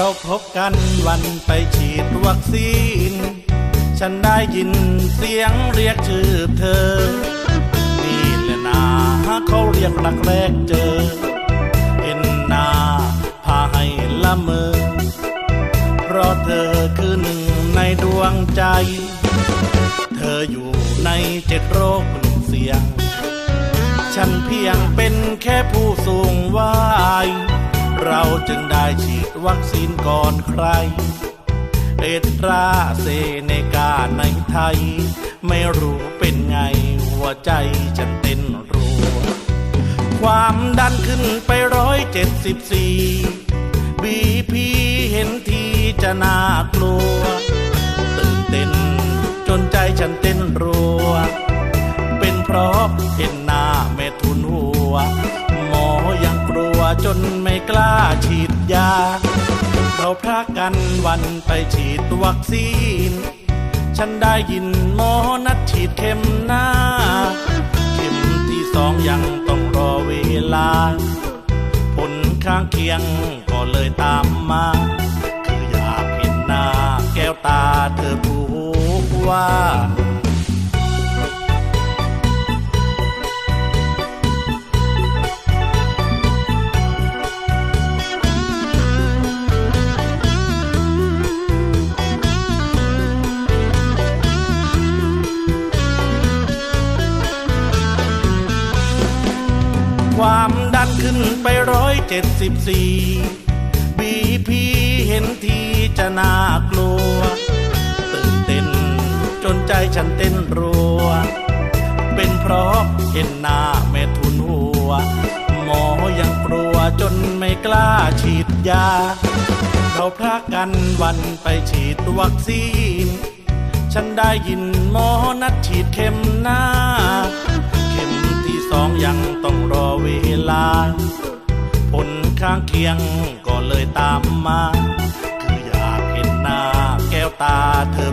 เราพบกันวันไปฉีดวัคซีน ฉันได้ยินเสียงเรียกชื่อเธอ นี่แหละนาเขาเรียกรักแรกเจอเห็นนาพาให้ละเมอ เพราะเธอคือหนึ่งในดวงใจ เธออยู่ในเจ็ดโรคกลุ่มเสียง ฉันเพียงเป็นแค่ผู้สูงวัยเร จึงได้ฉีดวัคซีนก่อนใคร เอตราเซเนกาในไทย ไม่รู้เป็นไงหัวใจฉันเต้นรัว ความดันขึ้นไปร้อยเจ็ดสิบสี่บีพีเห็นทีจะน่ากลัว ตื่นเต้นจนใจฉันเต้นรัว เป็นเพราะเห็นหน้าแม่ทุ นไม่กล้าฉีดยา เราพากันวันไปฉีดวัคซีน ฉันได้ยินหมอนัดฉีดเข็มหน้า เข็มที่สองยังต้องรอเวลา ผลข้างเคียงก็เลยตามมา ความดันขึ้นไปร้อยเจ็ดสิบสี่บีพีเห็นทีจะน่ากลัว ตื่นเต้นจนใจฉันเต้นรัว เป็นเพราะเห็นหน้าแม่ทุนหัว หมอยังกลัวจนไม่กล้าฉีดยาเราพากันวันไปฉีดวัคซีน ฉันได้ยินหมอนัดฉีดเข็มหน้า ลา ผลข้างเคียงก็เลยตามมา คืออยากเห็นหน้าแก้วตาเธอ